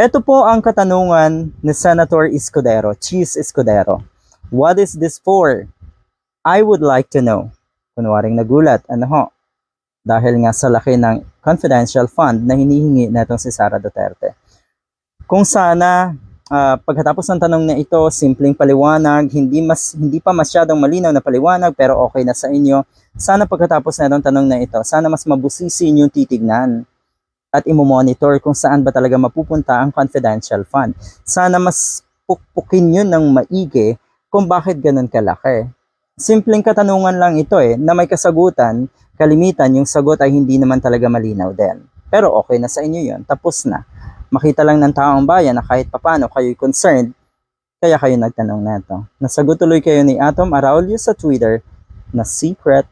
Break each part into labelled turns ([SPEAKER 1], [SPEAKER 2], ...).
[SPEAKER 1] Ito po ang katanungan ni Senator Escudero, Cheese Escudero. What is this for? I would like to know. Kunwaring nagulat, ano ho? Dahil nga sa laki ng confidential fund na hinihingi na itong si Sara Duterte. Kung sana ah, pagkatapos ng tanong na ito, simpleng paliwanag, hindi mas hindi pa masyadong malinaw na paliwanag pero okay na sa inyo. Sana pagkatapos na tanong na ito, sana mas mabusisi yung titignan at imomonitor kung saan ba talaga mapupunta ang confidential fund. Sana mas pukpukin yun ng maigi kung bakit ganun kalaki. Simpleng katanungan lang ito eh, na may kasagutan, kalimitan yung sagot ay hindi naman talaga malinaw din. Pero okay na sa inyo yun, tapos na. Makita lang ng taong bayan na kahit papano kayo'y concerned, kaya kayo nagtanong na ito. Nasagot tuloy kayo ni Atom Araulio sa Twitter na secret.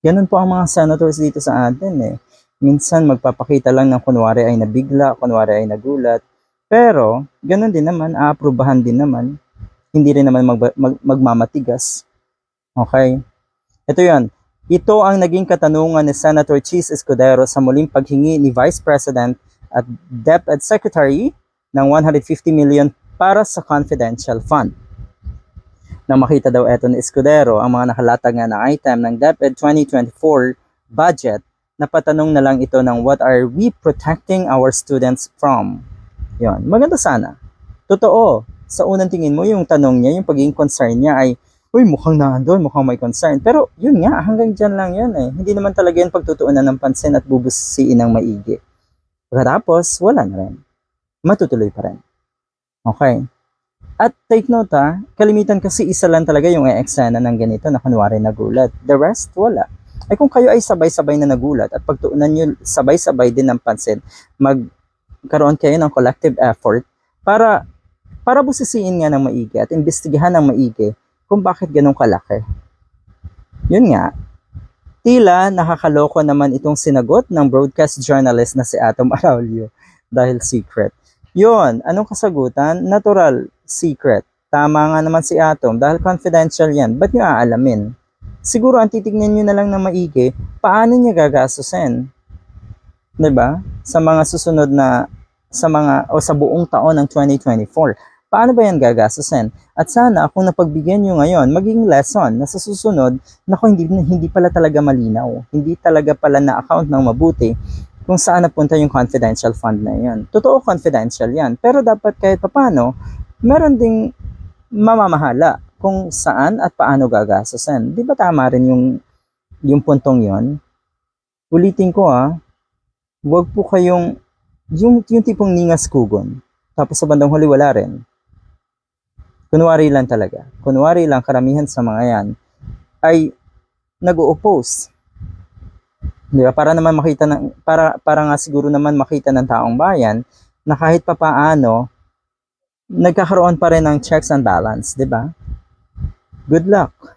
[SPEAKER 1] Ganun po ang mga senators dito sa atin eh minsan magpapakita lang ng kunwari ay nabigla, kunwari ay nagulat. Pero, ganun din naman, aaprubahan din naman. Hindi rin naman mag, mag, magmamatigas. Okay? Ito yon. Ito ang naging katanungan ni Senator Cheese Escudero sa muling paghingi ni Vice President at DepEd Secretary ng 150 million para sa confidential fund. Nang makita daw ito ni Escudero ang mga nakalatag nga na item ng DepEd 2024 budget napatanong na lang ito ng what are we protecting our students from? Yon, maganda sana. Totoo, sa unang tingin mo yung tanong niya, yung pagiging concern niya ay, uy, mukhang nandun, mukhang may concern. Pero yun nga, hanggang dyan lang yan eh. Hindi naman talaga yan pagtutuunan ng pansin at bubusiin ng maigi. Pagkatapos, wala na rin. Matutuloy pa rin. Okay. At take note ha, kalimitan kasi isa lang talaga yung e-eksena ng ganito na kunwari nagulat. The rest, wala ay kung kayo ay sabay-sabay na nagulat at pagtuunan nyo sabay-sabay din ng pansin, magkaroon kayo ng collective effort para para busisiin nga ng maigi at imbestigahan ng maigi kung bakit ganun kalaki. Yun nga, tila nakakaloko naman itong sinagot ng broadcast journalist na si Atom Araulio dahil secret. Yun, anong kasagutan? Natural, secret. Tama nga naman si Atom dahil confidential yan. Ba't nyo aalamin? Siguro ang titignan nyo na lang na maigi, paano niya gagastusin? 'Di ba? Sa mga susunod na sa mga o sa buong taon ng 2024. Paano ba yan gagastusin? At sana kung napagbigyan nyo ngayon, maging lesson na sa susunod, nako hindi, hindi pala talaga malinaw. Hindi talaga pala na account ng mabuti kung saan napunta yung confidential fund na yan. Totoo confidential yan. Pero dapat kahit papano, meron ding mamamahala kung saan at paano gagastusin. Di ba tama rin yung, yung puntong yon? Ulitin ko ah, huwag po kayong, yung, yung tipong ningas kugon, tapos sa bandang huli wala rin. Kunwari lang talaga. Kunwari lang karamihan sa mga yan ay nag-oppose. Di ba? Para naman makita ng, para, para nga siguro naman makita ng taong bayan na kahit papaano, nagkakaroon pa rin ng checks and balance, di ba? Good luck!